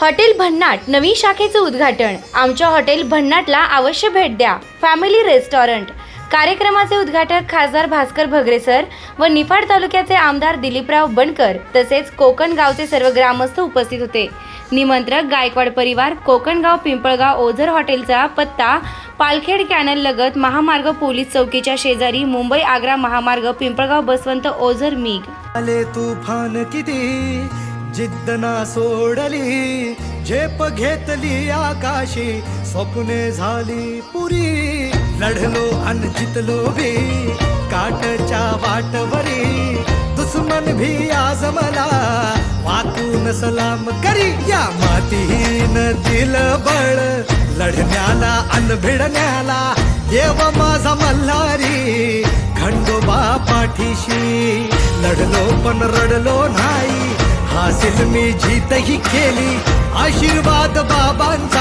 Hotel भन्नाट नवीन शाखेचं उद्घाटन. आमच्या हॉटेल भन्नाटला अवश्य भेट द्या. Family restaurant. कार्यक्रमाचे उद्घाटक खासदार भास्कर भगरे सर व निफाड तालुक्याचे आमदार दिलीपराव बनकर तसेच कोकण गावचे सर्व ग्रामस्थ उपस्थित होते. निमंत्रक गायकवाड परिवार कोकणगाव पिंपळगाव ओझर हॉटेलचा पत्ता पालखेड कॅनल लगत महामार्ग पोलीस चौकीच्या शेजारी मुंबई आग्रा महामार्ग पिंपळगाव बसवंत ओझर मीग. आले तुफान किती? जिद्द ना सोडली झेप घेतली आकाशी स्वप्ने झाली पुरी. लढलो अन जितलो भी काटच्या वाटवरी. दुश्मन भी आजमला वाकून सलाम करी. या मातीन दिल बळ लढण्याला अन भिडण्याला देव माझा मल्हारी. खंडोबा पाठीशी लढलो पण रडलो नाही. फिल्मी जीतही केली. आशीर्वाद बाबांचा